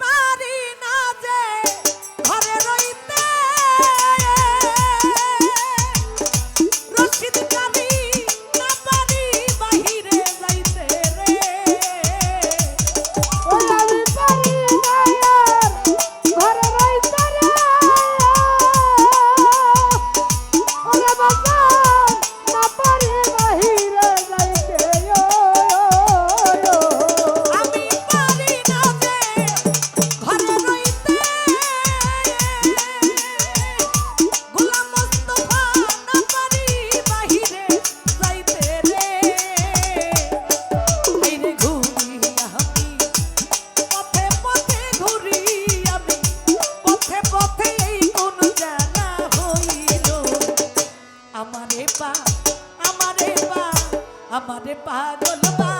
পারি পাগল বানাইয়া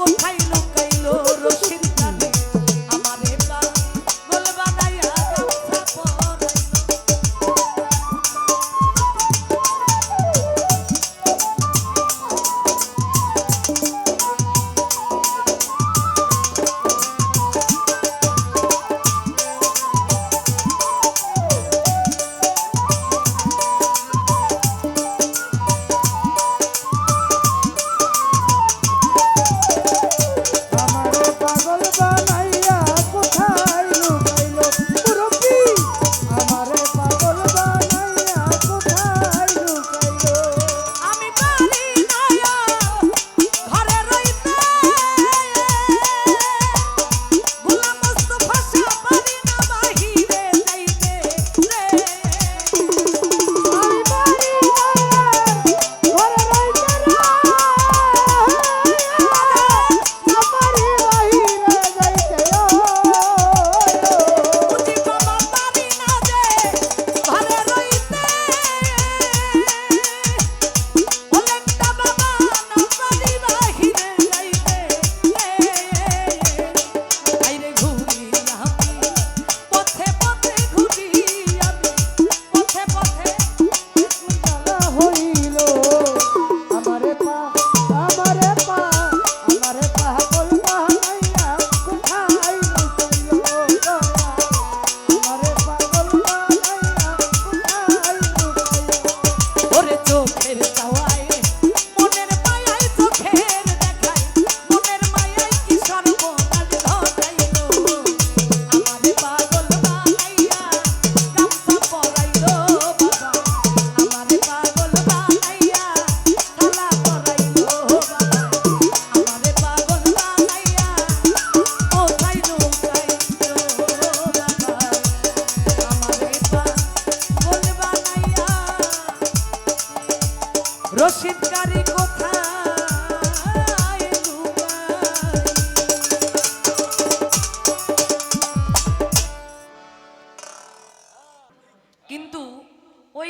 কোথায়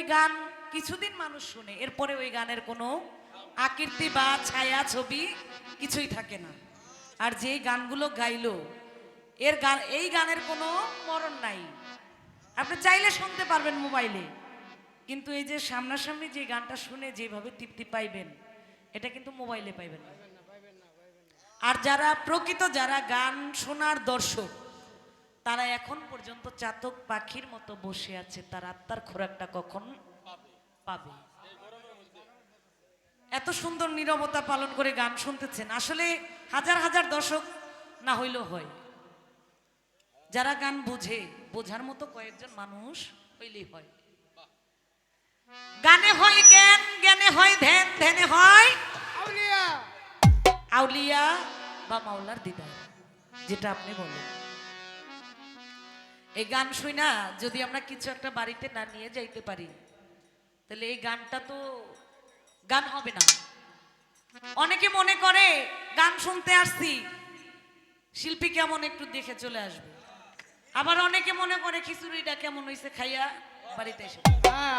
ওই গান কিছুদিন মানুষ শুনে, এরপরে ওই গানের কোনো আকৃতি বা ছায়া, ছবি কিছুই থাকে না। আর যেই গানগুলো গাইল, এর গান, এই গানের কোনো মরণ নাই। আপনি চাইলে শুনতে পারবেন মোবাইলে, কিন্তু এই যে সামনাসামনি যে গানটা শুনে যেভাবে তৃপ্তি পাইবেন, এটা কিন্তু মোবাইলে পাইবেন না। আর যারা প্রকৃত যারা গান শোনার দর্শক তারা এখন পর্যন্ত চাতক পাখির মতো বসে আছে তার আত্মার খোরাকটা কখন পাবে? এত সুন্দর নীরবতা পালন করে গান শুনতেছেন আসলে হাজার হাজার দর্শক না হইলেও হয়। যারা গান বুঝে বোঝার মতো কয়েকজন মানুষ হইলেই হয়। গানে হয় জ্ঞান জ্ঞানে হয় ধ্যান ধ্যানে হয় আউলিয়া বা মাওলার দিদার যেটা আপনি বলেন। এই গান শুই না যদি আমরা কিছু একটা বাড়িতে না নিয়ে যাইতে পারি তাহলে এই গানটা তো গান হবে না। অনেকে মনে করে গান শুনতে আসছি শিল্পী কেমন একটু দেখে চলে আসবে। আবার অনেকে মনে করে খিচুড়িটা কেমন হয়েছে খাইয়া বাড়িতে এসে। হ্যাঁ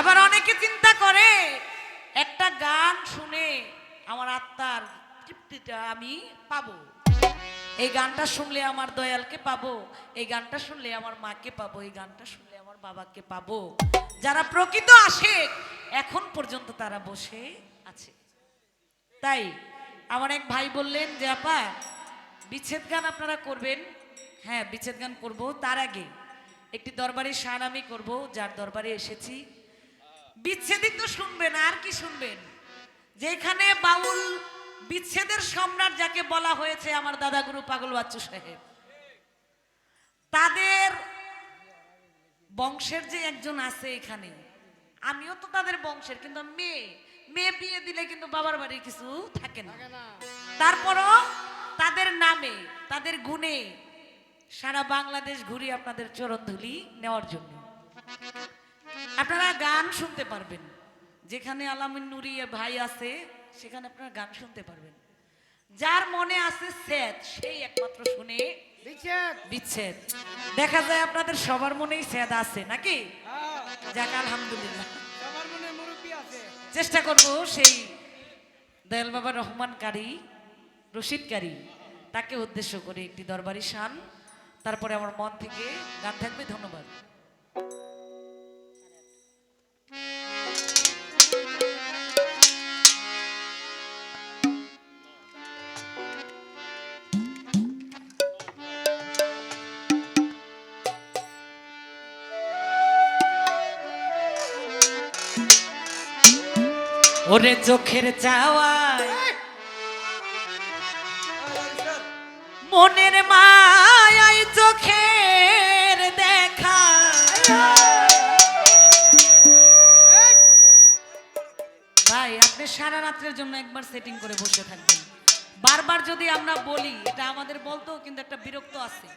আবার অনেকে চিন্তা করে একটা গান শুনে আমার আত্মার তৃপ্তিটা আমি পাবো। এই গানটা শুনলে আমার দয়ালকে পাবো, এই গানটা শুনলে আমার মাকে পাবো, এই গানটা শুনলে আমার বাবাকে পাবো। যারা প্রকৃত আসে এখন পর্যন্ত তারা বসে আছে। তাই আমার এক ভাই বললেন, যে আপা, বিচ্ছেদ গান আপনারা করবেন? হ্যাঁ বিচ্ছেদ গান করব, তার আগে একটি দরবারে সার আমি করব, যার দরবারে এসেছি। বিচ্ছেদই তো শুনবেন, আর কি শুনবেন? যেখানে বাউল বিচ্ছেদের সম্রাট যাকে বলা হয়েছে আমার দাদা গুরু পাগল বাচ্চু সাহেব তাদের বংশের যে একজন আছে এখানে আমিও তো তাদের বংশের কিন্তু মেয়ে মেয়ে বিয়ে দিলে কিন্তু বাবার বাড়ি কিছু থাকে না। তারপরও তাদের নামে তাদের গুণে সারা বাংলাদেশ ঘুরি আপনাদের চরণ ধুলি নেওয়ার জন্য। আপনারা গান শুনতে পারবেন যেখানে আলামিন নুরি ভাই আছে সেখানে আপনারা গান শুনতে পারবেন। যার মনে আছে স্যাদ সেই একমাত্র শুনে বিচ্ছেদ। দেখা যায় আপনাদের সবার মনেই স্যাদ আছে নাকি? যাক আলহামদুলিল্লাহ। চেষ্টা করব সেই দয়াল বাবা রহমান কারি রশিদ কারি তাকে উদ্দেশ্য করে একটি দরবারি শান। তারপরে আমার মন থেকে গান থাকবে ধন্যবাদ। ওরে চোখের চাওয়ায়। মনের মায়াই চোখের দেখা। ভাই আপনি সারা রাত্রের জন্য একবার সেটিং করে বসে থাকবেন। বারবার যদি আমরা বলি এটা আমাদের বলতেও কিন্তু একটা বিরক্ত আছে।